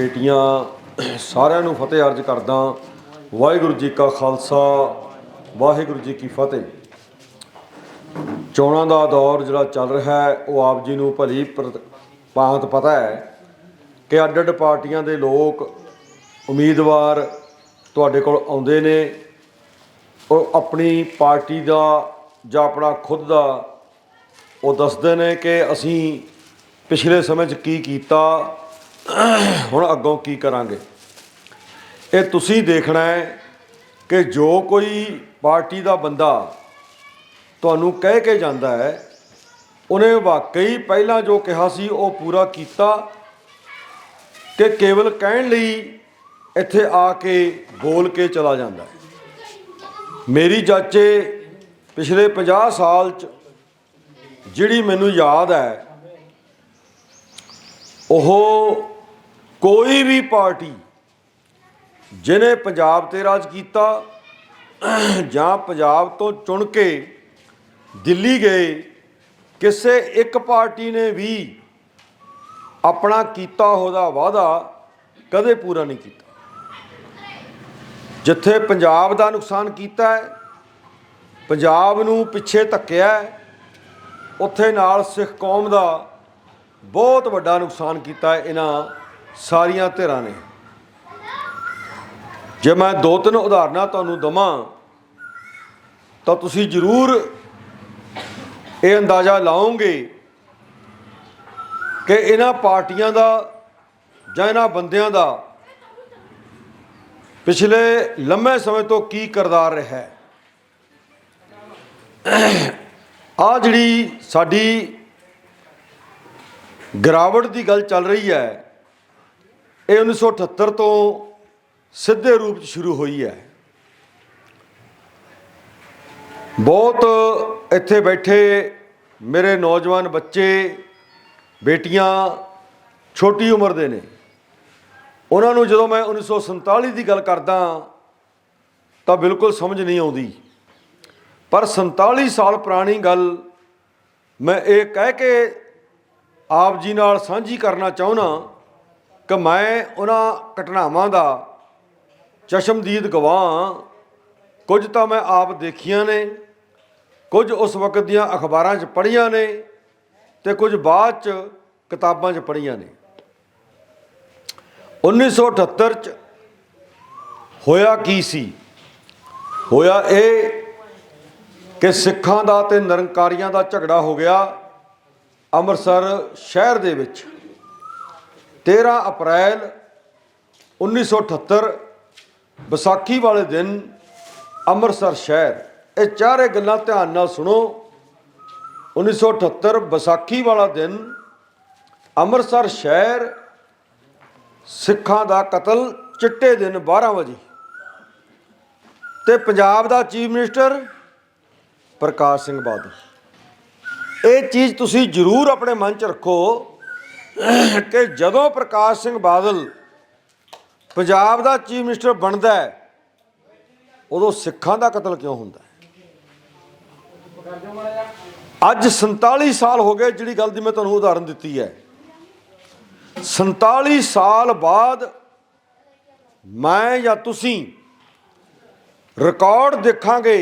ਬੇਟੀਆਂ, ਸਾਰਿਆਂ ਨੂੰ ਫਤਿਹ ਅਰਜ ਕਰਦਾ ਵਾਹਿਗੁਰੂ ਜੀ ਕਾ ਖਾਲਸਾ, ਵਾਹਿਗੁਰੂ ਜੀ ਕੀ ਫਤਿਹ। ਚੋਣਾਂ ਦਾ ਦੌਰ ਜਿਹੜਾ ਚੱਲ ਰਿਹਾ ਹੈ, ਉਹ ਆਪ ਜੀ ਨੂੰ ਭਲੀ ਪ੍ਰਤ- ਭਾਂਤ ਪਤਾ ਹੈ ਕਿ ਅੱਡ ਅੱਡ ਪਾਰਟੀਆਂ ਦੇ ਲੋਕ ਉਮੀਦਵਾਰ ਤੁਹਾਡੇ ਕੋਲ ਆਉਂਦੇ ਨੇ। ਉਹ ਆਪਣੀ ਪਾਰਟੀ ਦਾ ਜਾਂ ਆਪਣਾ ਖੁਦ ਦਾ ਉਹ ਦੱਸਦੇ ਨੇ ਕਿ ਅਸੀਂ ਪਿਛਲੇ ਸਮੇਂ 'ਚ ਕੀ ਕੀਤਾ। ਹੁਣ ਅੱਗੋਂ ਕੀ ਕਰਾਂਗੇ? ਇਹ ਤੁਸੀਂ ਦੇਖਣਾ ਹੈ ਕਿ ਜੋ ਕੋਈ ਪਾਰਟੀ ਦਾ ਬੰਦਾ ਤੁਹਾਨੂੰ ਕਹਿ ਕੇ ਜਾਂਦਾ ਹੈ, ਉਹਨੇ ਵਾਕਈ ਪਹਿਲਾਂ ਜੋ ਕਿਹਾ ਸੀ, ਉਹ ਪੂਰਾ ਕੀਤਾ ਕਿ ਕੇਵਲ ਕਹਿਣ ਲਈ ਇੱਥੇ ਆ ਕੇ ਬੋਲ ਕੇ ਚਲਾ ਜਾਂਦਾ ਹੈ। ਮੇਰੀ ਚਾਚੇ, ਪਿਛਲੇ 50 ਸਾਲ ਚ ਜਿਹੜੀ ਮੈਨੂੰ ਯਾਦ ਹੈ, ਉਹ ਕੋਈ ਵੀ ਪਾਰਟੀ ਜਿਹਨੇ ਪੰਜਾਬ ਤੇ ਰਾਜ ਕੀਤਾ, ਜਾਂ ਪੰਜਾਬ ਤੋਂ ਚੁਣ ਕੇ ਦਿੱਲੀ ਗਏ, ਕਿਸੇ ਇੱਕ ਪਾਰਟੀ ਨੇ ਵੀ ਆਪਣਾ ਕੀਤਾ ਹੋਦਾ ਵਾਅਦਾ ਕਦੇ ਪੂਰਾ ਨਹੀਂ ਕੀਤਾ। ਜਿੱਥੇ ਪੰਜਾਬ ਦਾ ਨੁਕਸਾਨ ਕੀਤਾ ਹੈ, ਪੰਜਾਬ ਨੂੰ ਪਿੱਛੇ ਧੱਕਿਆ ਉੱਥੇ ਨਾਲ ਸਿੱਖ ਕੌਮ ਦਾ ਬਹੁਤ ਵੱਡਾ ਨੁਕਸਾਨ ਕੀਤਾ ਇਹਨਾਂ ਸਾਰੀਆਂ ਧਿਰਾਂ ਨੇ। ਜੇ ਮੈਂ ਦੋ ਤਿੰਨ ਉਦਾਹਰਨਾਂ ਤੁਹਾਨੂੰ ਦਵਾਂ, ਤਾਂ ਤੁਸੀਂ ਜ਼ਰੂਰ ਇਹ ਅੰਦਾਜ਼ਾ ਲਾਓਗੇ ਕਿ ਇਹਨਾਂ ਪਾਰਟੀਆਂ ਦਾ ਜਾਂ ਇਹਨਾਂ ਬੰਦਿਆਂ ਦਾ ਪਿਛਲੇ ਲੰਮੇ ਸਮੇਂ ਤੋਂ ਕੀ ਕਰਦਾਰ ਰਿਹਾ ਹੈ। ਆ ਜਿਹੜੀ ਸਾਡੀ ਗਿਰਾਵਟ ਦੀ ਗੱਲ ਚੱਲ ਰਹੀ ਹੈ ਇਹ 1978 ਤੋਂ ਸਿੱਧੇ ਰੂਪ 'ਚ ਸ਼ੁਰੂ ਹੋਈ ਹੈ। ਬਹੁਤ ਇੱਥੇ ਬੈਠੇ ਮੇਰੇ ਨੌਜਵਾਨ ਬੱਚੇ, ਬੇਟੀਆਂ ਛੋਟੀ ਉਮਰ ਦੇ ਨੇ। ਉਹਨਾਂ ਨੂੰ ਜਦੋਂ ਮੈਂ 1947 ਦੀ ਗੱਲ ਕਰਦਾ ਤਾਂ ਬਿਲਕੁਲ ਸਮਝ ਨਹੀਂ ਆਉਂਦੀ। ਪਰ 47 ਸਾਲ ਪੁਰਾਣੀ ਗੱਲ ਮੈਂ ਇਹ ਕਹਿ ਕੇ ਆਪ ਜੀ ਨਾਲ ਸਾਂਝੀ ਕਰਨਾ ਚਾਹੁੰਦਾ ਕਿ ਮੈਂ ਉਹਨਾਂ ਘਟਨਾਵਾਂ ਦਾ ਚਸ਼ਮਦੀਦ ਗਵਾਹ ਕੁਝ ਤਾਂ ਮੈਂ ਆਪ ਦੇਖੀਆਂ ਨੇ, ਕੁਝ ਉਸ ਵਕਤ ਦੀਆਂ ਅਖਬਾਰਾਂ 'ਚ ਪੜ੍ਹੀਆਂ ਨੇ ਤੇ ਕੁਝ ਬਾਅਦ 'ਚ ਕਿਤਾਬਾਂ 'ਚ ਪੜ੍ਹੀਆਂ ਨੇ। 1978 'ਚ ਹੋਇਆ ਕੀ ਸੀ? ਹੋਇਆ ਇਹ ਕਿ ਸਿੱਖਾਂ ਦਾ ਤੇ ਨਿਰੰਕਾਰੀਆਂ ਦਾ ਝਗੜਾ ਹੋ ਗਿਆ ਅੰਮ੍ਰਿਤਸਰ ਸ਼ਹਿਰ ਦੇ ਵਿੱਚ। 13 ਅਪ੍ਰੈਲ 1978 ਵਿਸਾਖੀ ਵਾਲੇ ਦਿਨ ਅੰਮ੍ਰਿਤਸਰ ਸ਼ਹਿਰ। ਇਹ ਚਾਰੇ ਗੱਲਾਂ ਧਿਆਨ ਨਾਲ ਸੁਣੋ। 1978 ਵਿਸਾਖੀ ਵਾਲਾ ਦਿਨ ਅੰਮ੍ਰਿਤਸਰ ਸ਼ਹਿਰ ਸਿੱਖਾਂ ਦਾ ਕਤਲ, ਚਿੱਟੇ ਦਿਨ 12 ਵਜੇ। ਤੇ ਪੰਜਾਬ ਦਾ ਚੀਫ ਮਿਨਿਸਟਰ ਪ੍ਰਕਾਸ਼ ਸਿੰਘ ਬਾਦਲ। ਇਹ ਚੀਜ਼ ਤੁਸੀਂ ਜ਼ਰੂਰ ਆਪਣੇ ਮਨ 'ਚ ਰੱਖੋ। ਕਿ ਜਦੋਂ ਪ੍ਰਕਾਸ਼ ਸਿੰਘ ਬਾਦਲ ਪੰਜਾਬ ਦਾ ਚੀਫ ਮਿਨਿਸਟਰ ਬਣਦਾ ਹੈ, ਉਦੋਂ ਸਿੱਖਾਂ ਦਾ ਕਤਲ ਕਿਉਂ ਹੁੰਦਾ ਅੱਜ 47 ਸਾਲ ਹੋ ਗਏ ਜਿਹੜੀ ਗੱਲ ਦੀ ਮੈਂ ਤੁਹਾਨੂੰ ਉਦਾਹਰਨ ਦਿੱਤੀ ਹੈ। 47 ਸਾਲ ਬਾਅਦ ਮੈਂ ਜਾਂ ਤੁਸੀਂ ਰਿਕਾਰਡ ਦੇਖਾਂਗੇ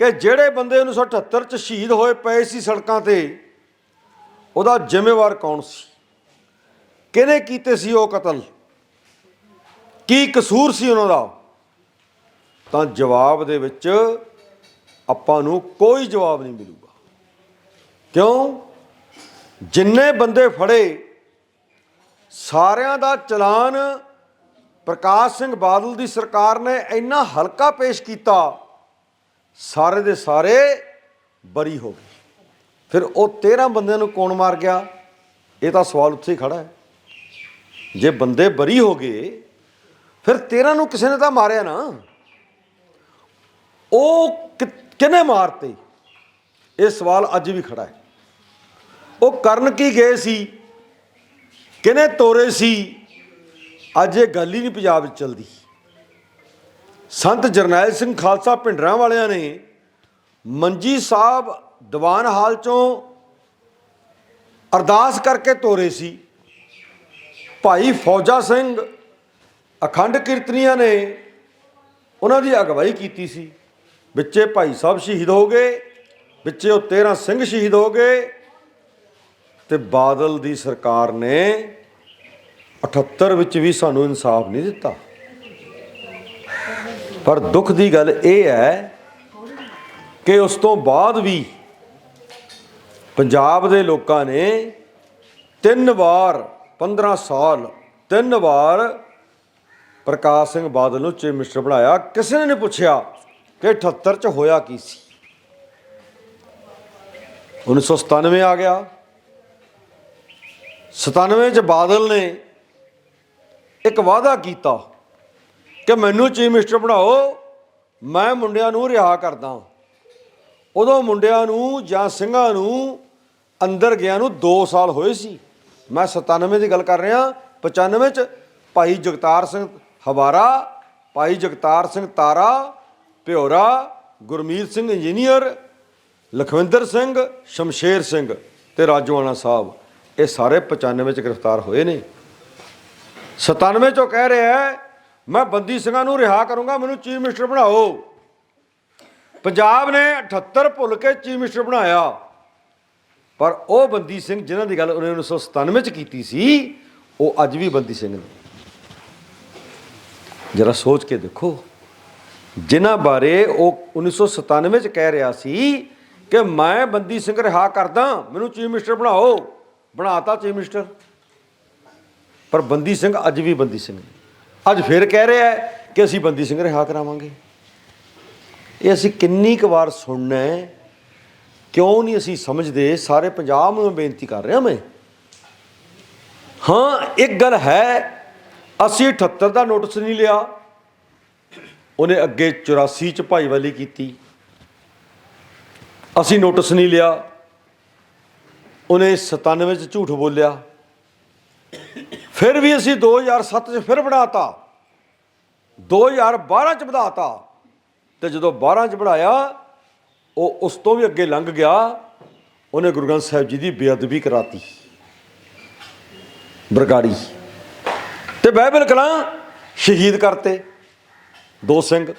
ਕਿ ਜਿਹੜੇ ਬੰਦੇ 1978 ਚ ਸ਼ਹੀਦ ਹੋਏ ਪਏ ਸੀ ਸੜਕਾਂ ਤੇ ਉਹਦਾ ਜ਼ਿੰਮੇਵਾਰ ਕੌਣ ਸੀ? ਕਿਹਨੇ ਕੀਤੇ ਸੀ ਉਹ ਕਤਲ? ਕੀ ਕਸੂਰ ਸੀ ਉਹਨਾਂ ਦਾ? ਤਾਂ ਜਵਾਬ ਦੇ ਵਿੱਚ ਆਪਾਂ ਨੂੰ ਕੋਈ ਜਵਾਬ ਨਹੀਂ ਮਿਲੂਗਾ। ਕਿਉਂ? ਜਿੰਨੇ ਬੰਦੇ ਫੜੇ, ਸਾਰਿਆਂ ਦਾ ਚਲਾਨ ਪ੍ਰਕਾਸ਼ ਸਿੰਘ ਬਾਦਲ ਦੀ ਸਰਕਾਰ ਨੇ ਇੰਨਾ ਹਲਕਾ ਪੇਸ਼ ਕੀਤਾ, ਸਾਰੇ ਦੇ ਸਾਰੇ ਬਰੀ ਹੋ ਗਏ। ਫਿਰ ਉਹ 13 ਬੰਦਿਆਂ ਨੂੰ ਕੌਣ ਮਾਰ ਗਿਆ? ਇਹ ਤਾਂ ਸਵਾਲ ਉੱਥੇ ਹੀ ਖੜਾ ਹੈ। ਜੇ ਬੰਦੇ ਬਰੀ ਹੋ ਗਏ, ਫਿਰ 13 ਨੂੰ ਕਿਸੇ ਨੇ ਤਾਂ ਮਾਰਿਆ ਨਾ। ਉਹ ਕਿ- ਕਿਹਨੇ ਮਾਰਤੇ? ਇਹ ਸਵਾਲ ਅੱਜ ਵੀ ਖੜਾ ਹੈ। ਉਹ ਕਰਨ ਕੀ ਗਏ ਸੀ? ਕਿਹਨੇ ਤੋਰੇ ਸੀ? ਅੱਜ ਇਹ ਗੱਲ ਹੀ ਨਹੀਂ ਪੰਜਾਬ ਵਿੱਚ ਚੱਲਦੀ। ਸੰਤ ਜਰਨੈਲ ਸਿੰਘ ਖਾਲਸਾ ਭਿੰਡਰਾਂ ਵਾਲਿਆਂ ਨੇ ਮੰਜੀ ਸਾਹਿਬ ਦੀਵਾਨ ਹਾਲ ਚੋਂ ਅਰਦਾਸ ਕਰਕੇ ਤੋਰੇ ਸੀ। ਭਾਈ ਫੌਜਾ ਸਿੰਘ ਅਖੰਡ ਕੀਰਤਨੀਆਂ ਨੇ ਉਹਨਾਂ ਦੀ ਅਗਵਾਈ ਕੀਤੀ ਸੀ। ਵਿੱਚੇ ਭਾਈ ਸਾਹਿਬ ਸ਼ਹੀਦ ਹੋ ਗਏ, ਵਿੱਚੇ ਉਹ 13 ਸਿੰਘ ਸ਼ਹੀਦ ਹੋ ਗਏ ਤੇ ਬਾਦਲ ਦੀ ਸਰਕਾਰ ਨੇ 78 ਵਿੱਚ ਵੀ ਸਾਨੂੰ ਇਨਸਾਫ ਨਹੀਂ ਦਿੱਤਾ। ਪਰ ਦੁੱਖ ਦੀ ਗੱਲ ਇਹ ਹੈ ਕਿ ਉਸ ਤੋਂ ਬਾਅਦ ਵੀ ਪੰਜਾਬ ਦੇ ਲੋਕਾਂ ਨੇ ਤਿੰਨ ਵਾਰ 15 ਸਾਲ, ਤਿੰਨ ਵਾਰ ਪ੍ਰਕਾਸ਼ ਸਿੰਘ ਬਾਦਲ ਨੂੰ ਚੀਫ ਮਿਨਿਸਟਰ ਬਣਾਇਆ। ਕਿਸੇ ਨੇ ਨਹੀਂ ਪੁੱਛਿਆ ਕਿ 78 ਚ ਹੋਇਆ ਕੀ ਸੀ। 1997 ਆ ਗਿਆ। 97 ਚ ਬਾਦਲ ਨੇ ਇੱਕ ਵਾਅਦਾ ਕੀਤਾ ਕਿ ਮੈਨੂੰ ਚੀਫ ਮਿਨਿਸਟਰ ਬਣਾਓ, ਮੈਂ ਮੁੰਡਿਆਂ ਨੂੰ ਰਿਹਾ ਕਰਦਾ ਉਦੋਂ ਮੁੰਡਿਆਂ ਨੂੰ ਜਾਂ ਸਿੰਘਾਂ ਨੂੰ ਅੰਦਰ ਗਿਆ ਨੂੰ 2 ਸਾਲ ਹੋਏ ਸੀ। ਮੈਂ 97 ਦੀ ਗੱਲ ਕਰ ਰਿਹਾ 95 ਚ ਭਾਈ ਜਗਤਾਰ ਸਿੰਘ ਹਵਾਰਾ, ਭਾਈ ਜਗਤਾਰ ਸਿੰਘ ਤਾਰਾ, ਭਿਓਰਾ, ਗੁਰਮੀਤ ਸਿੰਘ ਇੰਜੀਨੀਅਰ, ਲਖਵਿੰਦਰ ਸਿੰਘ, ਸ਼ਮਸ਼ੇਰ ਸਿੰਘ ਤੇ ਰਾਜੋਆਣਾ ਸਾਹਿਬ, ਇਹ ਸਾਰੇ 95 ਚ ਗ੍ਰਿਫਤਾਰ ਹੋਏ ਨੇ। 97 ਚੋਂ ਕਹਿ ਰਿਹਾ ਮੈਂ ਬੰਦੀ ਸਿੰਘਾਂ ਨੂੰ ਰਿਹਾ ਕਰੂੰਗਾ, ਮੈਨੂੰ ਚੀਫ ਮਿਨਿਸਟਰ ਬਣਾਓ। ਪੰਜਾਬ ਨੇ 78 ਭੁੱਲ ਕੇ ਚੀਫ ਮਿਨਿਸਟਰ ਬਣਾਇਆ। ਪਰ ਉਹ ਬੰਦੀ ਸਿੰਘ ਜਿਨ੍ਹਾਂ ਦੀ ਗੱਲ ਉਹਨੇ 1997 ਚ ਕੀਤੀ ਸੀ, ਉਹ ਅੱਜ ਵੀ ਬੰਦੀ ਸਿੰਘ ਨੇ। ਜਰਾ ਸੋਚ ਕੇ ਦੇਖੋ, ਜਿਨ੍ਹਾਂ ਬਾਰੇ ਉਹ 1997 ਚ ਕਹਿ ਰਿਹਾ ਸੀ ਕਿ ਮੈਂ ਬੰਦੀ ਸਿੰਘ ਰਿਹਾ ਕਰਦਾ, ਮੈਨੂੰ ਚੀਫ ਮਿਨਿਸਟਰ ਬਣਾਓ। ਬਣਾਤਾ ਚੀਫ ਮਿਨਿਸਟਰ। ਪਰ ਬੰਦੀ ਸਿੰਘ ਅੱਜ ਵੀ ਬੰਦੀ ਸਿੰਘ ਨੇ। ਅੱਜ ਫਿਰ ਕਹਿ ਰਿਹਾ ਕਿ ਅਸੀਂ ਬੰਦੀ ਸਿੰਘ ਰਿਹਾ ਕਰਾਵਾਂਗੇ। ਇਹ ਅਸੀਂ ਕਿੰਨੀ ਕੁ ਵਾਰ ਸੁਣਨਾ ਹੈ? ਕਿਉਂ ਨਹੀਂ ਅਸੀਂ ਸਮਝਦੇ? ਸਾਰੇ ਪੰਜਾਬ ਨੂੰ ਬੇਨਤੀ ਕਰ ਰਿਹਾ ਮੈਂ। ਹਾਂ, ਇੱਕ ਗੱਲ ਹੈ, ਅਸੀਂ 78 ਦਾ ਨੋਟਿਸ ਨਹੀਂ ਲਿਆ। ਉਹਨੇ ਅੱਗੇ 84 ਚ ਭਾਈਵਾਲੀ ਕੀਤੀ। ਅਸੀਂ ਨੋਟਿਸ ਨਹੀਂ ਲਿਆ। ਉਹਨੇ 97 ਚ ਝੂਠ ਬੋਲਿਆ। ਫਿਰ ਵੀ ਅਸੀਂ 2007 ਚ ਫਿਰ ਬਣਾਤਾ। 2012 ਚ ਵਧਾਤਾ। ਤੇ ਜਦੋਂ 12 ਚ ਬਣਾਇਆ, ਉਹ ਉਸ ਤੋਂ ਵੀ ਅੱਗੇ ਲੰਘ ਗਿਆ, ਉਹਨੇ ਗੁਰੂ ਗ੍ਰੰਥ ਸਾਹਿਬ ਜੀ ਦੀ ਬੇਅਦਬੀ ਕਰਾਤੀ। ਬਰਗਾੜੀ। ਤੇ ਬਾਈਬਲ ਕਲਾਂ, ਸ਼ਹੀਦ ਕਰਤੇ। ਦੋ ਸਿੰਘ।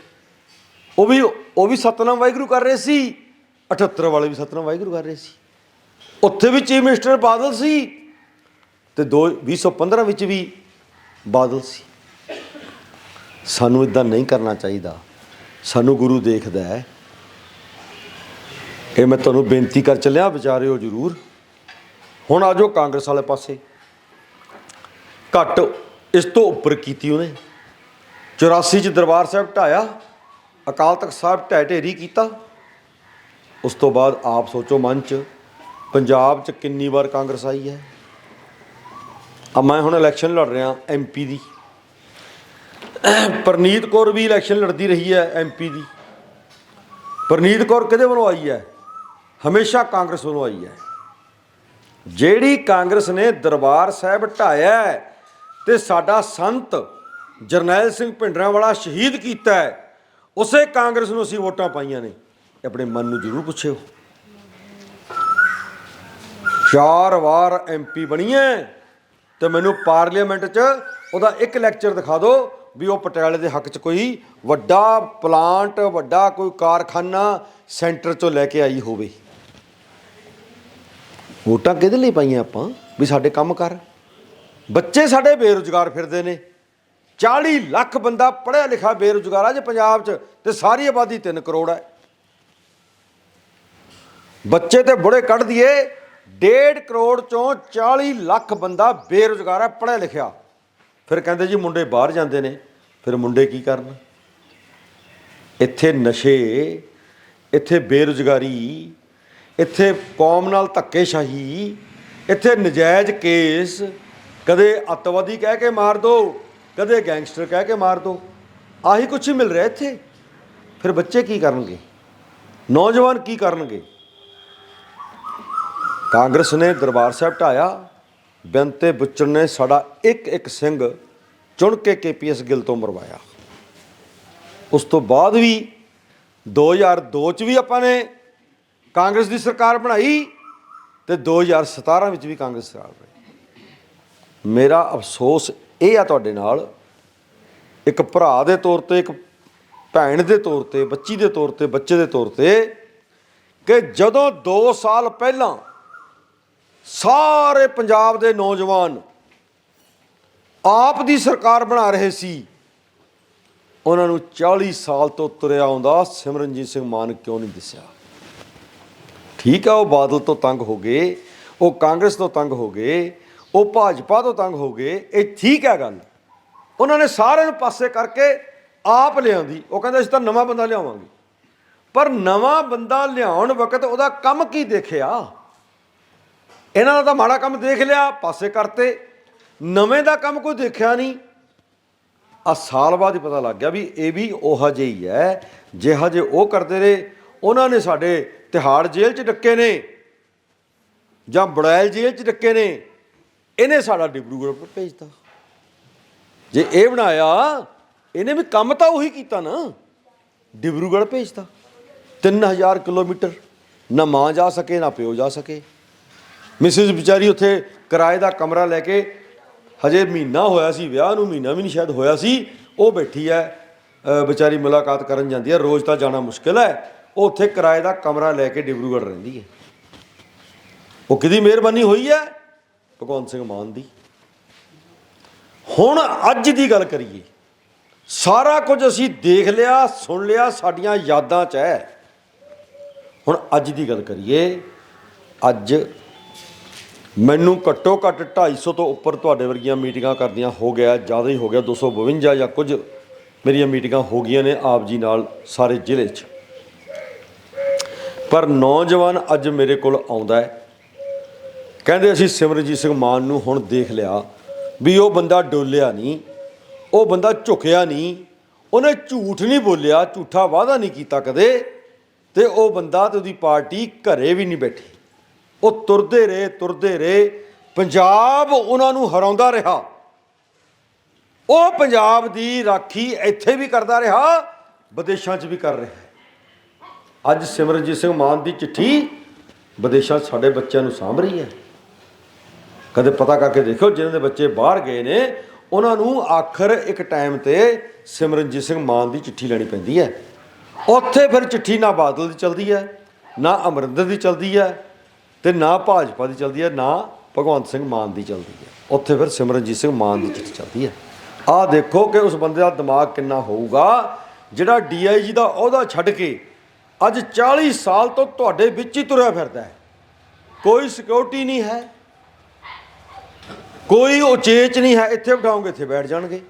ਉਹ ਵੀ ਉਹ ਵੀ ਸਤਨਾਮ ਵਾਹਿਗੁਰੂ ਕਰ ਰਹੇ ਸੀ 78 ਵਾਲੇ ਵੀ ਸਤਨਾਮ ਵਾਹਿਗੁਰੂ ਕਰ ਰਹੇ ਸੀ। ਉੱਥੇ ਵੀ ਚੀਫ ਮਿਨਿਸਟਰ ਬਾਦਲ ਸੀ, ਤੇ ਦੋ 2015 ਵਿੱਚ ਵੀ ਬਾਦਲ ਸੀ। ਸਾਨੂੰ ਇਦਾਂ ਨਹੀਂ ਕਰਨਾ ਚਾਹੀਦਾ। ਸਾਨੂੰ ਗੁਰੂ ਦੇਖਦਾ ਹੈ। ਇਹ ਮੈਂ ਤੁਹਾਨੂੰ ਬੇਨਤੀ ਕਰ ਚੱਲਿਆ, ਵਿਚਾਰਿਓ ਜਰੂਰ। ਹੁਣ ਆਜੋ ਕਾਂਗਰਸ ਵਾਲੇ ਪਾਸੇ। ਘੱਟ ਇਸ ਤੋਂ ਉੱਪਰ ਕੀਤੀ ਉਹਨੇ। 84 ਚ ਦਰਬਾਰ ਸਾਹਿਬ ਢਾਇਆ, ਅਕਾਲ ਤਖਤ ਸਾਹਿਬ ਢਹਿ ਢੇਰੀ ਕੀਤਾ। ਉਸ ਤੋਂ ਬਾਅਦ ਆਪ ਸੋਚੋ ਮਨ ਚ, ਪੰਜਾਬ ਚ ਕਿੰਨੀ ਵਾਰ ਕਾਂਗਰਸ ਆਈ ਹੈ। ਆ ਮੈਂ ਹੁਣ ਇਲੈਕਸ਼ਨ ਲੜ ਰਿਹਾ ਐਮਪੀ ਦੀ। ਪਰਨੀਤ ਕੌਰ ਵੀ ਇਲੈਕਸ਼ਨ ਲੜਦੀ ਰਹੀ ਹੈ ਐਮਪੀ ਦੀ। ਪਰਨੀਤ ਕੌਰ ਕਿਹਦੇ ਵੱਲੋਂ ਆਈ ਹੈ? ਹਮੇਸ਼ਾ ਕਾਂਗਰਸ ਵੱਲੋਂ ਆਈ ਹੈ। ਜਿਹੜੀ ਕਾਂਗਰਸ ਨੇ ਦਰਬਾਰ ਸਾਹਿਬ ਢਾਇਆ ਹੈ ਤੇ ਸਾਡਾ ਸੰਤ ਜਰਨੈਲ ਸਿੰਘ ਭਿੰਡਰਾਂ ਵਾਲਾ ਸ਼ਹੀਦ ਕੀਤਾ ਹੈ, ਉਸੇ ਕਾਂਗਰਸ ਨੂੰ ਅਸੀਂ ਵੋਟਾਂ ਪਾਈਆਂ ਨੇ। ਆਪਣੇ ਮਨ ਨੂੰ ਜ਼ਰੂਰ ਪੁੱਛਿਓ। ਚਾਰ ਵਾਰ ਐਮਪੀ ਬਣੀ ਹੈ ਤੇ ਮੈਨੂੰ ਪਾਰਲੀਮੈਂਟ 'ਚ ਉਹਦਾ ਇੱਕ ਲੈਕਚਰ ਦਿਖਾ ਦਿਓ। ਵੀ ਉਹ ਪਟਿਆਲੇ ਦੇ ਹੱਕ 'ਚ ਕੋਈ ਵੱਡਾ ਪਲਾਂਟ, ਵੱਡਾ ਕੋਈ ਕਾਰਖਾਨਾ ਸੈਂਟਰ 'ਚੋਂ ਲੈ ਕੇ ਆਈ ਹੋਵੇ। ਵੋਟਾਂ ਕਿਹਦੇ ਲਈ ਪਾਈਆਂ ਆਪਾਂ? ਵੀ ਸਾਡੇ ਕੰਮ ਕਰ। ਬੱਚੇ ਸਾਡੇ ਬੇਰੁਜ਼ਗਾਰ ਫਿਰਦੇ ਨੇ। 40 ਲੱਖ ਬੰਦਾ ਪੜ੍ਹਿਆ ਲਿਖਿਆ ਬੇਰੁਜ਼ਗਾਰ ਆ ਜੇ ਪੰਜਾਬ 'ਚ, ਤੇ ਸਾਰੀ ਆਬਾਦੀ 3 ਕਰੋੜ ਹੈ ਬੱਚੇ ਤੇ ਬੁੜੇ ਕੱਢ ਦਈਏ 1.5 ਕਰੋੜ ਚੋਂ 40 ਲੱਖ ਬੰਦਾ ਬੇਰੁਜ਼ਗਾਰ ਹੈ ਪੜ੍ਹਿਆ ਲਿਖਿਆ। ਫਿਰ ਕਹਿੰਦੇ ਜੀ ਮੁੰਡੇ ਬਾਹਰ ਜਾਂਦੇ ਨੇ, ਫਿਰ ਮੁੰਡੇ ਕੀ ਕਰਨ? ਇੱਥੇ ਨਸ਼ੇ, ਇੱਥੇ ਬੇਰੁਜ਼ਗਾਰੀ, ਇੱਥੇ ਕੌਮ ਨਾਲ ਧੱਕੇਸ਼ਾਹੀ, ਇੱਥੇ ਨਜਾਇਜ਼ ਕੇਸ, ਕਦੇ ਅੱਤਵਾਦੀ ਕਹਿ ਕੇ ਮਾਰ ਦੋ, ਕਦੇ ਗੈਂਗਸਟਰ ਕਹਿ ਕੇ ਮਾਰ ਦੋ, ਆਹੀ ਕੁਛ ਮਿਲ ਰਿਹਾ ਇੱਥੇ। ਫਿਰ ਬੱਚੇ ਕੀ ਕਰਨਗੇ? ਨੌਜਵਾਨ ਕੀ ਕਰਨਗੇ? ਕਾਂਗਰਸ ਨੇ ਦਰਬਾਰ ਸਾਹਿਬ ਢਾਇਆ ਬੇਨਤੇ ਬੁੱਚੜ ਨੇ ਸਾਡਾ ਇੱਕ ਇੱਕ ਸਿੰਘ ਚੁਣ ਕੇ ਕੇਪੀਐਸ ਗਿੱਲ ਤੋਂ ਮਰਵਾਇਆ। ਉਸ ਤੋਂ ਬਾਅਦ ਵੀ 2002 ਚ ਵੀ ਆਪਾਂ ਨੇ ਕਾਂਗਰਸ ਦੀ ਸਰਕਾਰ ਬਣਾਈ ਤੇ 2017 ਵਿੱਚ ਵੀ ਕਾਂਗਰਸ ਸਰਕਾਰ ਬਣੀ ਮੇਰਾ ਅਫਸੋਸ ਇਹ ਆ ਤੁਹਾਡੇ ਨਾਲ, ਇੱਕ ਭਰਾ ਦੇ ਤੌਰ ਤੇ, ਇੱਕ ਭੈਣ ਦੇ ਤੌਰ ਤੇ, ਬੱਚੀ ਦੇ ਤੌਰ ਤੇ, ਬੱਚੇ ਦੇ ਤੌਰ ਤੇ ਕਿ ਜਦੋਂ 2 ਸਾਲ ਪਹਿਲਾਂ ਸਾਰੇ ਪੰਜਾਬ ਦੇ ਨੌਜਵਾਨ ਆਪ ਦੀ ਸਰਕਾਰ ਬਣਾ ਰਹੇ ਸੀ। ਉਹਨਾਂ ਨੂੰ 40 ਸਾਲ ਤੋਂ ਤੁਰਿਆ ਆਉਂਦਾ, ਸਿਮਰਨਜੀਤ ਸਿੰਘ ਮਾਨ ਕਿਉਂ ਨਹੀਂ ਦਿਸਿਆ? ਠੀਕ ਆ, ਉਹ ਬਾਦਲ ਤੋਂ ਤੰਗ ਹੋ ਗਏ, ਉਹ ਕਾਂਗਰਸ ਤੋਂ ਤੰਗ ਹੋ ਗਏ, ਉਹ ਭਾਜਪਾ ਤੋਂ ਤੰਗ ਹੋ ਗਏ, ਇਹ ਠੀਕ ਹੈ ਗੱਲ। ਉਹਨਾਂ ਨੇ ਸਾਰਿਆਂ ਨੂੰ ਪਾਸੇ ਕਰਕੇ ਆਪ ਲਿਆਂਦੀ। ਉਹ ਕਹਿੰਦੇ, ਅਸੀਂ ਤਾਂ ਨਵਾਂ ਬੰਦਾ ਲਿਆਵਾਂਗੇ। ਪਰ ਨਵਾਂ ਬੰਦਾ ਲਿਆਉਣ ਵਕਤ ਉਹਦਾ ਕੰਮ ਕੀ ਦੇਖਿਆ? ਇਹਨਾਂ ਦਾ ਤਾਂ ਮਾੜਾ ਕੰਮ ਦੇਖ ਲਿਆ, ਪਾਸੇ ਕਰਤੇ। ਨਵੇਂ ਦਾ ਕੰਮ ਕੋਈ ਦੇਖਿਆ ਨਹੀਂ। ਆ ਸਾਲ ਬਾਅਦ ਹੀ ਪਤਾ ਲੱਗ ਗਿਆ ਵੀ ਇਹ ਵੀ ਉਹ ਜਿਹਾ ਹੀ ਹੈ। ਜਿਹੋ ਜਿਹੇ ਉਹ ਕਰਦੇ ਰਹੇ, ਉਹਨਾਂ ਨੇ ਸਾਡੇ ਤਿਹਾੜ ਜੇਲ੍ਹ 'ਚ ਡੱਕੇ ਨੇ, ਜਾਂ ਬੜੈਲ ਜੇਲ੍ਹ 'ਚ ਡੱਕੇ ਨੇ, ਇਹਨੇ ਸਾਡਾ ਡਿਬਰੂਗੜ੍ਹ ਭੇਜਤਾ। ਜੇ ਇਹ ਬਣਾਇਆ, ਇਹਨੇ ਵੀ ਕੰਮ ਤਾਂ ਉਹੀ ਕੀਤਾ ਨਾ। ਡਿਬਰੂਗੜ੍ਹ ਭੇਜਤਾ। 3000 ਕਿਲੋਮੀਟਰ, ਨਾ ਮਾਂ ਜਾ ਸਕੇ, ਨਾ ਪਿਓ ਜਾ ਸਕੇ। ਮਿਸਿਸ ਵਿਚਾਰੀ ਉੱਥੇ ਕਿਰਾਏ ਦਾ ਕਮਰਾ ਲੈ ਕੇ ਹਜੇ ਮਹੀਨਾ ਹੋਇਆ ਸੀ, ਵਿਆਹ ਨੂੰ ਮਹੀਨਾ ਵੀ ਨਹੀਂ ਸ਼ਾਇਦ ਹੋਇਆ ਸੀ, ਉਹ ਬੈਠੀ ਹੈ ਵਿਚਾਰੀ ਮੁਲਾਕਾਤ ਕਰਨ ਜਾਂਦੀ ਹੈ, ਰੋਜ਼ ਤਾਂ ਜਾਣਾ ਮੁਸ਼ਕਿਲ ਹੈ, ਉਹ ਉੱਥੇ ਕਿਰਾਏ ਦਾ ਕਮਰਾ ਲੈ ਕੇ ਡਿਬਰੂਗੜ੍ਹ ਰਹਿੰਦੀ ਹੈ। ਉਹ ਕਿਹਦੀ ਮਿਹਰਬਾਨੀ ਹੋਈ ਹੈ? ਭਗਵੰਤ ਸਿੰਘ ਮਾਨ ਦੀ। ਹੁਣ ਅੱਜ ਦੀ ਗੱਲ ਕਰੀਏ, ਸਾਰਾ ਕੁਝ ਅਸੀਂ ਦੇਖ ਲਿਆ, ਸੁਣ ਲਿਆ, ਸਾਡੀਆਂ ਯਾਦਾਂ 'ਚ ਹੈ। ਹੁਣ ਅੱਜ ਦੀ ਗੱਲ ਕਰੀਏ, ਅੱਜ ਮੈਨੂੰ ਘੱਟੋ ਘੱਟ 250 ਤੋਂ ਉੱਪਰ ਤੁਹਾਡੇ ਵਰਗੀਆਂ ਮੀਟਿੰਗਾਂ ਕਰਦੀਆਂ ਹੋ ਗਿਆ, ਜ਼ਿਆਦਾ ਹੀ ਹੋ ਗਿਆ 252 ਜਾਂ ਕੁਝ ਮੇਰੀਆਂ ਮੀਟਿੰਗਾਂ ਹੋ ਗਈਆਂ ਨੇ ਆਪ ਜੀ ਨਾਲ ਸਾਰੇ ਜ਼ਿਲ੍ਹੇ 'ਚ। ਪਰ ਨੌਜਵਾਨ ਅੱਜ ਮੇਰੇ ਕੋਲ ਆਉਂਦਾ ਹੈ। ਕਹਿੰਦੇ ਅਸੀਂ ਸਿਮਰਜੀਤ ਸਿੰਘ ਮਾਨ ਨੂੰ ਹੁਣ ਦੇਖ ਲਿਆ ਵੀ ਉਹ ਬੰਦਾ ਡੋਲਿਆ ਨਹੀਂ, ਉਹ ਬੰਦਾ ਝੁਕਿਆ ਨਹੀਂ, ਉਹਨੇ ਝੂਠ ਨਹੀਂ ਬੋਲਿਆ, ਝੂਠਾ ਵਾਅਦਾ ਨਹੀਂ ਕੀਤਾ ਕਦੇ ਤੇ ਉਹ ਬੰਦਾ ਤੇ ਉਹਦੀ ਪਾਰਟੀ ਘਰੇ ਵੀ ਨਹੀਂ ਬੈਠੀ। ਉਹ ਤੁਰਦੇ ਰਹੇ ਤੁਰਦੇ ਰਹੇ। ਪੰਜਾਬ ਉਹਨਾਂ ਨੂੰ ਹਰਾਉਂਦਾ ਰਿਹਾ। ਉਹ ਪੰਜਾਬ ਦੀ ਰਾਖੀ ਇੱਥੇ ਵੀ ਕਰਦਾ ਰਿਹਾ, ਵਿਦੇਸ਼ਾਂ 'ਚ ਵੀ ਕਰ ਰਿਹਾ ਅੱਜ ਸਿਮਰਨਜੀਤ ਸਿੰਘ ਮਾਨ ਦੀ ਚਿੱਠੀ ਵਿਦੇਸ਼ਾਂ 'ਚ ਸਾਡੇ ਬੱਚਿਆਂ ਨੂੰ ਸਾਂਭ ਰਹੀ ਹੈ। ਕਦੇ ਪਤਾ ਕਰਕੇ ਦੇਖੋ ਜਿਹਨਾਂ ਦੇ ਬੱਚੇ ਬਾਹਰ ਗਏ ਨੇ, ਉਹਨਾਂ ਨੂੰ ਆਖਰ ਇੱਕ ਟਾਈਮ ਤੇ ਸਿਮਰਨਜੀਤ ਸਿੰਘ ਮਾਨ ਦੀ ਚਿੱਠੀ ਲੈਣੀ ਪੈਂਦੀ ਹੈ। ਉੱਥੇ ਫਿਰ ਚਿੱਠੀ ਨਾ ਬਾਦਲ ਦੀ ਚਲਦੀ ਹੈ, ਨਾ ਅਮਰਿੰਦਰ ਦੀ ਚਲਦੀ ਹੈ ਤੇ ਨਾ ਭਾਜਪਾ ਦੀ ਚੱਲਦੀ ਹੈ, ਨਾ ਭਗਵੰਤ ਸਿੰਘ ਮਾਨ ਦੀ ਚੱਲਦੀ ਹੈ। ਉੱਥੇ ਫਿਰ ਸਿਮਰਨਜੀਤ ਸਿੰਘ ਮਾਨ ਦੀ ਚਿੱਠੀ ਚੱਲਦੀ ਹੈ। ਆਹ ਦੇਖੋ ਕਿ ਉਸ ਬੰਦੇ ਦਾ ਦਿਮਾਗ ਕਿੰਨਾ ਹੋਊਗਾ, ਜਿਹੜਾ ਡੀਆਈਜੀ ਦਾ ਅਹੁਦਾ ਛੱਡ ਕੇ ਅੱਜ 40 ਸਾਲ ਤੋਂ ਤੁਹਾਡੇ ਵਿੱਚ ਹੀ ਤੁਰਿਆ ਫਿਰਦਾ ਹੈ। ਕੋਈ ਸਿਕਿਉਰਿਟੀ ਨਹੀਂ ਹੈ, ਕੋਈ ਉਚੇਚ ਨਹੀਂ ਹੈ, ਇੱਥੇ ਬਿਠਾਉਂਗੇ ਇੱਥੇ ਬੈਠ ਜਾਣਗੇ।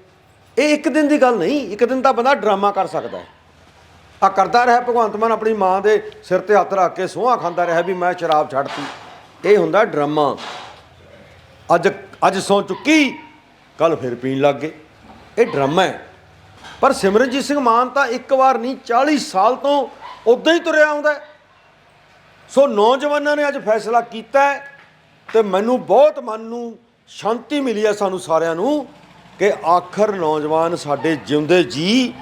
ਇਹ ਇੱਕ ਦਿਨ ਦੀ ਗੱਲ ਨਹੀਂ, ਇੱਕ ਦਿਨ ਤਾਂ ਬੰਦਾ ਡਰਾਮਾ ਕਰ ਸਕਦਾ ਹੈ। ਆ ਕਰਦਾ ਰਿਹਾ ਭਗਵੰਤ ਮਾਨ ਆਪਣੀ ਮਾਂ ਦੇ ਸਿਰ ਤੇ ਹੱਥ ਰੱਖ ਕੇ, ਸੋਹਾਂ ਖਾਂਦਾ ਰਿਹਾ ਵੀ ਮੈਂ ਸ਼ਰਾਬ ਛੱਡਤੀ। ਇਹ ਹੁੰਦਾ ਡਰਾਮਾ। ਅੱਜ ਅੱਜ ਸੌ ਚੁੱਕੀ, ਕੱਲ ਫਿਰ ਪੀਣ ਲੱਗ ਗਏ। ਇਹ ਡਰਾਮਾ ਹੈ। ਪਰ ਸਿਮਰਨਜੀਤ ਸਿੰਘ ਮਾਨ ਤਾਂ ਇੱਕ ਵਾਰ ਨਹੀਂ 40 ਸਾਲ ਤੋਂ ਉਦਾਂ ਹੀ ਤੁਰਿਆ ਆਉਂਦਾ ਸੋ ਨੌਜਵਾਨਾਂ ਨੇ ਅੱਜ ਫੈਸਲਾ ਕੀਤਾ ਹੈ ਤੇ ਮੈਨੂੰ ਬਹੁਤ ਮਨ ਨੂੰ ਸ਼ਾਂਤੀ ਮਿਲੀ ਹੈ ਸਾਨੂੰ ਸਾਰਿਆਂ ਨੂੰ ਕਿ ਆਖਰ ਨੌਜਵਾਨ ਸਾਡੇ ਜਿਉਂਦੇ ਜੀ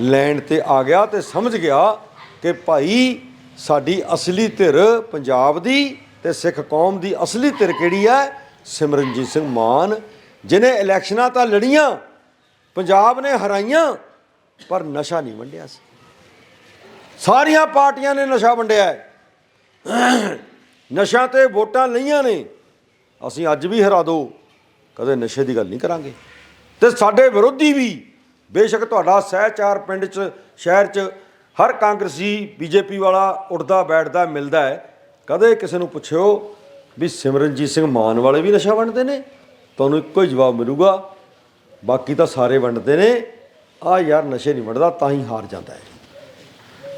ਲੈਣ ਤੇ ਆ ਗਿਆ ਤੇ ਸਮਝ ਗਿਆ ਕਿ ਭਾਈ ਸਾਡੀ ਅਸਲੀ ਧਿਰ ਪੰਜਾਬ ਦੀ ਤੇ ਸਿੱਖ ਕੌਮ ਦੀ ਅਸਲੀ ਧਿਰ ਕਿਹੜੀ ਹੈ? ਸਿਮਰਨਜੀਤ ਸਿੰਘ ਮਾਨ ਜਿਨੇ ਇਲੈਕਸ਼ਨਾਂ ਤਾਂ ਲੜੀਆਂ, ਪੰਜਾਬ ਨੇ ਹਰਾਈਆਂ, ਪਰ ਨਸ਼ਾ ਨਹੀਂ ਵੰਡਿਆ ਸੀ। ਸਾਰੀਆਂ ਪਾਰਟੀਆਂ ਨੇ ਨਸ਼ਾ ਵੰਡਿਆ ਹੈ। ਨਸ਼ਾ ਤੇ ਵੋਟਾਂ ਲਈਆਂ ਨੇ। ਅਸੀਂ ਅੱਜ ਵੀ ਹਰਾ ਦੋ, ਕਦੇ ਨਸ਼ੇ ਦੀ ਗੱਲ ਨਹੀਂ ਕਰਾਂਗੇ। ਤੇ ਸਾਡੇ ਵਿਰੋਧੀ ਵੀ ਬੇਸ਼ੱਕ ਤੁਹਾਡਾ ਸਹਿਚਾਰ ਪਿੰਡ 'ਚ, ਸ਼ਹਿਰ 'ਚ ਹਰ ਕਾਂਗਰਸੀ, ਬੀਜੇਪੀ ਵਾਲਾ ਉੱਠਦਾ, ਬੈਠਦਾ, ਮਿਲਦਾ ਹੈ। ਕਦੇ ਕਿਸੇ ਨੂੰ ਪੁੱਛਿਓ ਵੀ ਸਿਮਰਨਜੀਤ ਸਿੰਘ ਮਾਨ ਵਾਲੇ ਵੀ ਨਸ਼ਾ ਵੰਡਦੇ ਨੇ? ਤੁਹਾਨੂੰ ਇੱਕੋ ਹੀ ਜਵਾਬ ਮਿਲੂਗਾ, ਬਾਕੀ ਤਾਂ ਸਾਰੇ ਵੰਡਦੇ ਨੇ। ਆ ਯਾਰ ਨਸ਼ੇ ਨਹੀਂ ਵੰਡਦਾ, ਤਾਂ ਹੀ ਹਾਰ ਜਾਂਦਾ ਹੈ।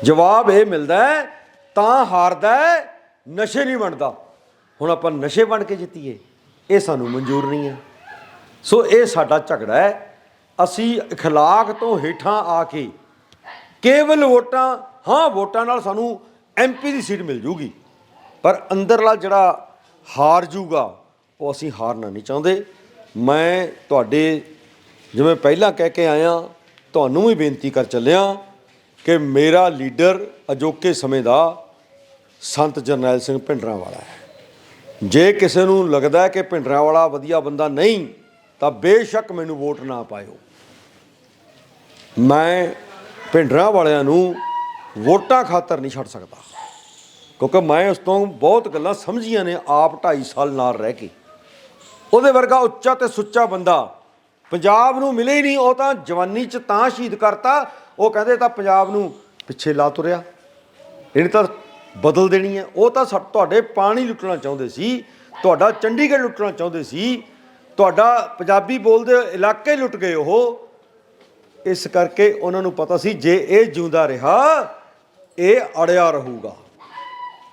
ਜਵਾਬ ਇਹ ਮਿਲਦਾ ਹੈ, ਤਾਂ ਹਾਰਦਾ ਹੈ, ਨਸ਼ੇ ਨਹੀਂ ਵੰਡਦਾ। ਹੁਣ ਆਪਾਂ ਨਸ਼ੇ ਵੰਡ ਕੇ ਜਿੱਤੀਏ, ਇਹ ਸਾਨੂੰ ਮਨਜ਼ੂਰ ਨਹੀਂ ਹੈ। ਸੋ ਇਹ ਸਾਡਾ ਝਗੜਾ ਹੈ। ਅਸੀਂ اخلاق ਤੋਂ ਹੇਠਾਂ ਆ ਕੇ ਕੇਵਲ ਵੋਟਾਂ ਹਾਂ ਵੋਟਾਂ ਨਾਲ ਸਾਨੂੰ ਐਮਪੀ ਦੀ ਸੀਟ ਮਿਲ ਜੂਗੀ ਪਰ ਅੰਦਰਲਾ ਜਿਹੜਾ ਹਾਰ ਜੂਗਾ ਉਹ ਅਸੀਂ ਹਾਰਨਾ ਨਹੀਂ ਚਾਹੁੰਦੇ ਮੈਂ ਤੁਹਾਡੇ ਜਿਵੇਂ ਪਹਿਲਾਂ ਕਹਿ ਕੇ ਆਇਆ ਤੁਹਾਨੂੰ ਵੀ ਬੇਨਤੀ ਕਰ ਚੱਲਿਆ ਕਿ ਮੇਰਾ ਲੀਡਰ ਅਜੋਕੇ ਸਮੇਂ ਦਾ ਸੰਤ ਜਰਨੈਲ ਸਿੰਘ ਭਿੰਡਰਾਂ ਵਾਲਾ ਹੈ ਜੇ ਕਿਸੇ ਨੂੰ ਲੱਗਦਾ ਹੈ ਕਿ ਭਿੰਡਰਾਂ ਵਾਲਾ ਵਧੀਆ ਬੰਦਾ ਨਹੀਂ ਤਾਂ ਬੇਸ਼ੱਕ ਮੈਨੂੰ ਵੋਟ ਨਾ ਪਾਇਓ ਮੈਂ ਭਿੰਡਰਾਂ ਵਾਲਿਆਂ ਨੂੰ ਵੋਟਾਂ ਖਾਤਰ ਨਹੀਂ ਛੱਡ ਸਕਦਾ। ਕਿਉਂਕਿ ਮੈਂ ਉਸ ਤੋਂ ਬਹੁਤ ਗੱਲਾਂ ਸਮਝੀਆਂ ਨੇ ਆਪ 2.5 ਸਾਲ ਨਾਲ ਰਹਿ ਕੇ। ਉਹਦੇ ਵਰਗਾ ਉੱਚਾ ਤੇ ਸੁੱਚਾ ਬੰਦਾ ਪੰਜਾਬ ਨੂੰ ਮਿਲੇ ਹੀ ਨਹੀਂ, ਉਹ ਤਾਂ ਜਵਾਨੀ ਚ ਤਾਂ ਸ਼ਹੀਦ ਕਰਤਾ, ਉਹ ਕਹਿੰਦੇ ਤਾਂ ਪੰਜਾਬ ਨੂੰ ਪਿੱਛੇ ਲਾ ਤੁਰਿਆ। ਇਹਨੇ ਤਾਂ ਬਦਲ ਦੇਣੀ ਹੈ। ਉਹ ਤਾਂ ਸਾ- ਤੁਹਾਡੇ ਪਾਣੀ ਲੁੱਟਣਾ ਚਾਹੁੰਦੇ ਸੀ, ਤੁਹਾਡਾ ਚੰਡੀਗੜ੍ਹ ਲੁੱਟਣਾ ਚਾਹੁੰਦੇ ਸੀ, ਤੁਹਾਡਾ ਪੰਜਾਬੀ ਬੋਲਦੇ ਇਲਾਕੇ ਲੁੱਟ ਗਏ ਉਹ। ਇਸ ਕਰਕੇ ਉਹਨਾਂ ਨੂੰ ਪਤਾ ਸੀ ਜੇ ਇਹ ਜਿਉਂਦਾ ਰਿਹਾ, ਇਹ ਅੜਿਆ ਰਹੂਗਾ।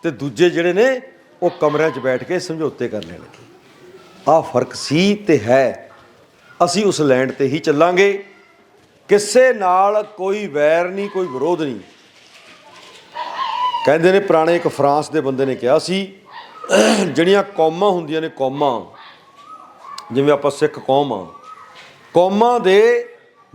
ਤੇ ਦੂਜੇ ਜਿਹੜੇ ਨੇ, ਉਹ ਕਮਰਿਆਂ 'ਚ ਬੈਠ ਕੇ ਸਮਝੌਤੇ ਕਰ ਲੈਣਗੇ। ਆਹ ਫ਼ਰਕ ਸੀ ਤੇ ਹੈ। ਅਸੀਂ ਉਸ ਲੈਂਡ ਤੇ ਹੀ ਚੱਲਾਂਗੇ। ਕਿਸੇ ਨਾਲ ਕੋਈ ਵੈਰ ਨਹੀਂ, ਕੋਈ ਵਿਰੋਧ ਨਹੀਂ। ਕਹਿੰਦੇ ਨੇ, ਪੁਰਾਣੇ ਇੱਕ ਫਰਾਂਸ ਦੇ ਬੰਦੇ ਨੇ ਕਿਹਾ ਸੀ, ਜਿਹੜੀਆਂ ਕੌਮਾਂ ਹੁੰਦੀਆਂ ਨੇ ਕੌਮਾਂ, ਜਿਵੇਂ ਆਪਾਂ ਸਿੱਖ ਕੌਮ ਆ, ਕੌਮਾਂ ਦੇ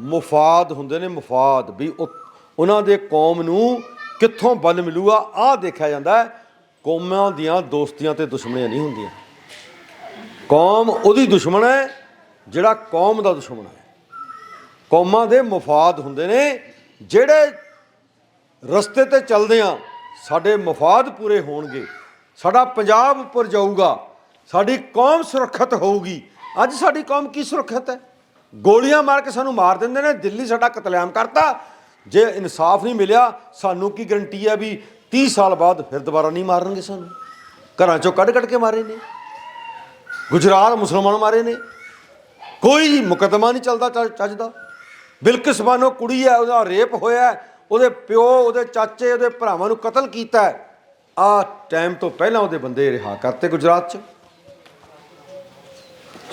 ਮੁਫਾਦ ਹੁੰਦੇ ਨੇ ਮੁਫਾਦ, ਵੀ ਉਹ- ਉਹਨਾਂ ਦੇ ਕੌਮ ਨੂੰ ਕਿੱਥੋਂ ਬਲ ਮਿਲੂਗਾ? ਆਹ ਦੇਖਿਆ ਜਾਂਦਾ ਹੈ, ਕੌਮਾਂ ਦੀਆਂ ਦੋਸਤੀਆਂ ਤੇ ਦੁਸ਼ਮਣੀਆਂ ਨਹੀਂ ਹੁੰਦੀਆਂ। ਕੌਮ ਉਹਦੀ ਦੁਸ਼ਮਣ ਹੈ, ਜਿਹੜਾ ਕੌਮ ਦਾ ਦੁਸ਼ਮਣ ਹੈ। ਕੌਮਾਂ ਦੇ ਮੁਫਾਦ ਹੁੰਦੇ ਨੇ, ਜਿਹੜੇ ਰਸਤੇ ਤੇ ਚੱਲਦੇ ਆ, ਸਾਡੇ ਮਫਾਦ ਪੂਰੇ ਹੋਣਗੇ। ਸਾਡਾ ਪੰਜਾਬ ਉੱਪਰ ਜਾਊਗਾ, ਸਾਡੀ ਕੌਮ ਸੁਰੱਖਿਅਤ ਹੋਊਗੀ। ਅੱਜ ਸਾਡੀ ਕੌਮ ਕੀ ਸੁਰੱਖਿਅਤ ਹੈ? ਗੋਲੀਆਂ ਮਾਰ ਕੇ ਸਾਨੂੰ ਮਾਰ ਦਿੰਦੇ ਨੇ, ਦਿੱਲੀ ਸਾਡਾ ਕਤਲੇਆਮ ਕਰਤਾ। ਜੇ ਇਨਸਾਫ ਨਹੀਂ ਮਿਲਿਆ, ਸਾਨੂੰ ਕੀ ਗਰੰਟੀ ਹੈ ਵੀ 30 ਸਾਲ ਬਾਅਦ ਫਿਰ ਦੁਬਾਰਾ ਨਹੀਂ ਮਾਰਨਗੇ ਸਾਨੂੰ? ਘਰਾਂ ਚੋਂ ਕੱਢ ਕੱਢ ਕੇ ਮਾਰੇ ਨੇ। ਗੁਜਰਾਤ ਮੁਸਲਮਾਨ ਮਾਰੇ ਨੇ। ਕੋਈ ਮੁਕੱਦਮਾ ਨਹੀਂ ਚੱਲਦਾ ਚੱਜ ਚੱਜ ਦਾ। ਬਿਲਕਿਸ ਬਾਨੋ ਕੁੜੀ ਹੈ, ਉਹਦਾ ਰੇਪ ਹੋਇਆ ਉਹਦੇ ਪਿਓ, ਉਹਦੇ ਚਾਚੇ, ਉਹਦੇ ਭਰਾਵਾਂ ਨੂੰ ਕਤਲ ਕੀਤਾ ਆ ਟਾਈਮ ਤੋਂ ਪਹਿਲਾਂ ਉਹਦੇ ਬੰਦੇ ਰਿਹਾ ਕਰਤੇ ਗੁਜਰਾਤ 'ਚ।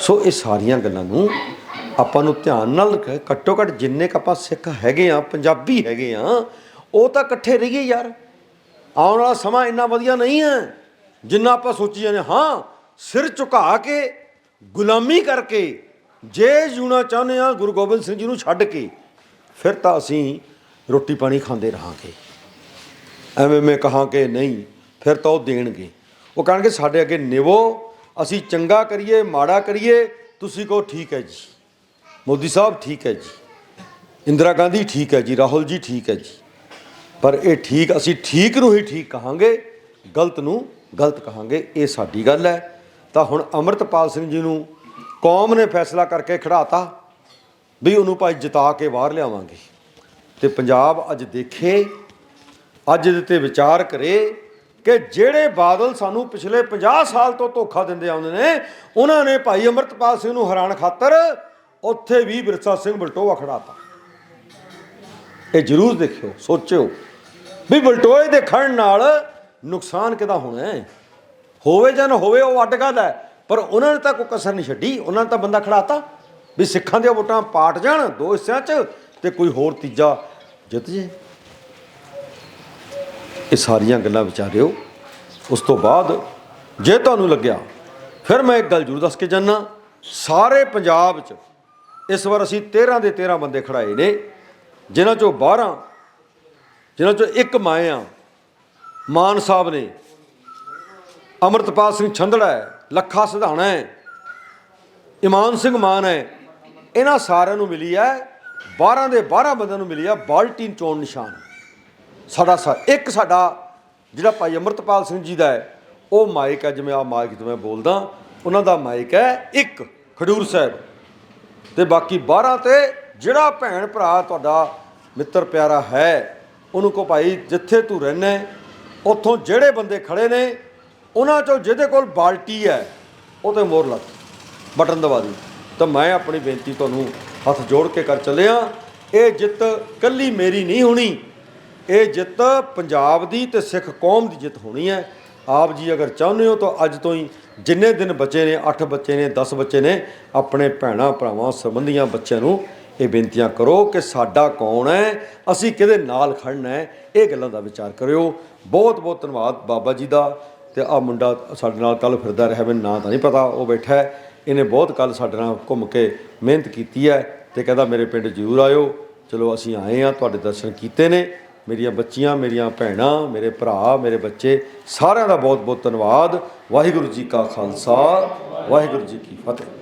ਸੋ ਇਹ ਸਾਰੀਆਂ ਗੱਲਾਂ ਨੂੰ ਆਪਾਂ ਨੂੰ ਧਿਆਨ ਨਾਲ ਘੱਟੋ ਘੱਟ ਜਿੰਨੇ ਕ ਆਪਾਂ ਸਿੱਖ ਹੈਗੇ ਆ, ਪੰਜਾਬੀ ਹੈਗੇ ਆ, ਉਹ ਤਾਂ ਇਕੱਠੇ ਰਹੀਏ ਯਾਰ। ਆਉਣ ਵਾਲਾ ਸਮਾਂ ਇੰਨਾ ਵਧੀਆ ਨਹੀਂ ਹੈ, ਜਿੰਨਾ ਆਪਾਂ ਸੋਚੀ ਜਾਂਦੇ ਹਾਂ। ਸਿਰ ਝੁਕਾ ਕੇ, ਗੁਲਾਮੀ ਕਰਕੇ, ਜੇ ਜੂਣਾ ਚਾਹੁੰਦੇ ਆ ਗੁਰੂ ਗੋਬਿੰਦ ਸਿੰਘ ਜੀ ਨੂੰ ਛੱਡ ਕੇ, ਫਿਰ ਤਾਂ ਅਸੀਂ ਰੋਟੀ ਪਾਣੀ ਖਾਂਦੇ ਰਹਾਂਗੇ। ਐਵੇਂ ਮੈਂ ਕਹਾਂ ਕਿ ਨਹੀਂ, ਫਿਰ ਤਾਂ ਉਹ ਦੇਣਗੇ। ਉਹ ਕਹਿਣਗੇ, ਸਾਡੇ ਅੱਗੇ ਨਿਵੋ ਅਸੀਂ ਚੰਗਾ ਕਰੀਏ, ਮਾੜਾ ਕਰੀਏ, ਤੁਸੀਂ ਕਹੋ ਠੀਕ ਹੈ ਜੀ। ਮੋਦੀ ਸਾਹਿਬ ਠੀਕ ਹੈ ਜੀ। ਇੰਦਰਾ ਗਾਂਧੀ ਠੀਕ ਹੈ ਜੀ, ਰਾਹੁਲ ਜੀ ਠੀਕ ਹੈ ਜੀ। ਪਰ ਇਹ ਠੀਕ, ਅਸੀਂ ਠੀਕ ਨੂੰ ਹੀ ਠੀਕ ਕਹਾਂਗੇ, ਗਲਤ ਨੂੰ ਗਲਤ ਕਹਾਂਗੇ, ਇਹ ਸਾਡੀ ਗੱਲ ਹੈ। ਤਾਂ ਹੁਣ ਅਮਰਤਪਾਲ ਸਿੰਘ ਜੀ ਨੂੰ ਕੌਮ ਨੇ ਫੈਸਲਾ ਕਰਕੇ ਖੜਾਤਾ ਵੀ ਉਹਨੂੰ ਭਾਈ ਜਿਤਾ ਕੇ ਬਾਹਰ ਲਿਆਵਾਂਗੇ। ਤੇ ਪੰਜਾਬ ਅੱਜ ਦੇਖੇ, ਅੱਜ ਦੇ ਤੇ ਵਿਚਾਰ ਕਰੇ ਕਿ ਜਿਹੜੇ ਬਾਦਲ ਸਾਨੂੰ ਪਿਛਲੇ 50 ਸਾਲ ਤੋਂ ਧੋਖਾ ਦਿੰਦੇ ਆਉਂਦੇ ਨੇ, ਉਹਨਾਂ ਨੇ ਭਾਈ ਅਮਰਤਪਾਲ ਸਿੰਘ ਨੂੰ ਹਰਾਣ ਖਾਤਰ ਉੱਥੇ ਵੀ ਬਿਰਸਾ ਸਿੰਘ ਬਲਟੋਆ ਖੜਾਤਾ ਇਹ ਜ਼ਰੂਰ ਦੇਖਿਓ, ਸੋਚਿਓ। ਵੀ ਬਲਟੋਏ ਦੇ ਖੜਨ ਨਾਲ ਨੁਕਸਾਨ ਕਿਹਦਾ ਹੋਣਾ ਹੈ? ਹੋਵੇ ਜਾਂ ਨਾ ਹੋਵੇ, ਉਹ ਅੱਡ ਗੱਲ ਹੈ। ਪਰ ਉਹਨਾਂ ਨੇ ਤਾਂ ਕੋਈ ਕਸਰ ਨਹੀਂ ਛੱਡੀ। ਉਹਨਾਂ ਨੇ ਤਾਂ ਬੰਦਾ ਖੜਾਤਾ ਵੀ ਸਿੱਖਾਂ ਦੀਆਂ ਵੋਟਾਂ ਪਾਟ ਜਾਣ ਦੋ ਹਿੱਸਿਆਂ 'ਚ ਤੇ ਕੋਈ ਹੋਰ ਤੀਜਾ ਜਿੱਤ ਜੇ। ਇਹ ਸਾਰੀਆਂ ਗੱਲਾਂ ਵਿਚਾਰਿਓ, ਉਸ ਤੋਂ ਬਾਅਦ ਜੇ ਤੁਹਾਨੂੰ ਲੱਗਿਆ, ਫਿਰ ਮੈਂ ਇੱਕ ਗੱਲ ਜ਼ਰੂਰ ਦੱਸ ਕੇ ਜਾਨਾ ਸਾਰੇ ਪੰਜਾਬ 'ਚ ਇਸ ਵਾਰ ਅਸੀਂ 13 ਦੇ 13 ਬੰਦੇ ਖੜਾਏ ਨੇ, ਜਿਨ੍ਹਾਂ ਚੋਂ 12 ਜਿਨ੍ਹਾਂ ਚੋਂ ਇੱਕ ਮਾਏ ਆ, ਮਾਨ ਸਾਹਿਬ ਨੇ। ਅਮਰਤਪਾਲ ਸਿੰਘ ਛੰਦੜਾ ਹੈ, ਲੱਖਾ ਸਿਧਾਣਾ ਹੈ, ਇਮਾਨ ਸਿੰਘ ਮਾਨ ਹੈ, ਇਹਨਾਂ ਸਾਰਿਆਂ ਨੂੰ ਮਿਲੀ ਹੈ 12 ਦੇ 12 ਬੰਦਿਆਂ ਨੂੰ ਮਿਲੀ ਹੈ ਬਾਲਟੀਨ ਚੋਣ ਨਿਸ਼ਾਨ। ਸਾਡਾ ਸਾ ਇੱਕ ਸਾਡਾ ਜਿਹੜਾ ਭਾਈ ਅਮਰਤਪਾਲ ਸਿੰਘ ਜੀ ਦਾ ਹੈ, ਉਹ ਮਾਈਕ ਹੈ, ਜਿਵੇਂ ਆ ਮਾਈਕ ਜਿਵੇਂ ਬੋਲਦਾ, ਉਹਨਾਂ ਦਾ ਮਾਈਕ ਹੈ ਇੱਕ, ਖਡੂਰ ਸਾਹਿਬ। ਤੇ ਬਾਕੀ 12 ਤੇ ਜਿਹੜਾ ਭੈਣ ਭਰਾ ਤੁਹਾਡਾ ਮਿੱਤਰ ਪਿਆਰਾ ਹੈ, ਉਹਨੂੰ ਕੋ ਭਾਈ, ਜਿੱਥੇ ਤੂੰ ਰਹਿਣਾ ਉੱਥੋਂ ਜਿਹੜੇ ਬੰਦੇ ਖੜੇ ਨੇ, ਉਹਨਾਂ ਚੋਂ ਜਿਹਦੇ ਕੋਲ ਬਾਲਟੀ ਹੈ, ਉਹ ਤੇ ਮੋਹਰ ਲਾ ਬਟਨ ਦਬਾ ਦੀ। ਤਾਂ ਮੈਂ ਆਪਣੀ ਬੇਨਤੀ ਤੁਹਾਨੂੰ ਹੱਥ ਜੋੜ ਕੇ ਕਰ ਚੱਲਿਆ, ਇਹ ਜਿੱਤ ਕੱਲੀ ਮੇਰੀ ਨਹੀਂ ਹੋਣੀ। ਇਹ ਜਿੱਤ ਪੰਜਾਬ ਦੀ ਤੇ ਸਿੱਖ ਕੌਮ ਦੀ ਜਿੱਤ ਹੋਣੀ ਹੈ। ਆਪ ਜੀ ਅਗਰ ਚਾਹੁੰਦੇ ਹੋ ਤਾਂ ਅੱਜ ਤੋਂ ਹੀ ਜਿੰਨੇ ਦਿਨ ਬੱਚੇ ਨੇ 8 ਬੱਚੇ ਨੇ 10 ਬੱਚੇ ਨੇ, ਆਪਣੇ ਭੈਣਾਂ ਭਰਾਵਾਂ ਸੰਬੰਧੀਆਂ ਬੱਚਿਆਂ ਨੂੰ ਇਹ ਬੇਨਤੀਆਂ ਕਰੋ ਕਿ ਸਾਡਾ ਕੌਣ ਹੈ, ਅਸੀਂ ਕਿਹਦੇ ਨਾਲ ਖੜਨਾ ਹੈ, ਇਹ ਗੱਲਾਂ ਦਾ ਵਿਚਾਰ ਕਰਿਓ। ਬਹੁਤ ਬਹੁਤ ਧੰਨਵਾਦ ਬਾਬਾ ਜੀ ਦਾ ਤੇ ਆ ਮੁੰਡਾ ਸਾਡੇ ਨਾਲ ਕੱਲ ਫਿਰਦਾ ਰਿਹਾ, ਮੈਨੂੰ ਨਾਂ ਤਾਂ ਨਹੀਂ ਪਤਾ, ਉਹ ਬੈਠਾ ਹੈ। ਇਹਨੇ ਬਹੁਤ ਕੱਲ ਸਾਡੇ ਨਾਲ ਘੁੰਮ ਕੇ ਮਿਹਨਤ ਕੀਤੀ ਹੈ ਤੇ ਕਹਿੰਦਾ ਮੇਰੇ ਪਿੰਡ ਜ਼ਰੂਰ ਆਇਓ। ਚਲੋ ਅਸੀਂ ਆਏ ਆ ਤੁਹਾਡੇ ਦਰਸ਼ਨ ਕੀਤੇ ਨੇ। ਮੇਰੀਆਂ ਬੱਚੀਆਂ, ਮੇਰੀਆਂ ਭੈਣਾਂ, ਮੇਰੇ ਭਰਾ, ਮੇਰੇ ਬੱਚੇ, ਸਾਰਿਆਂ ਦਾ ਬਹੁਤ ਬਹੁਤ ਧੰਨਵਾਦ। ਵਾਹਿਗੁਰੂ ਜੀ ਕਾ ਖਾਲਸਾ, ਵਾਹਿਗੁਰੂ ਜੀ ਕੀ ਫਤਿਹ।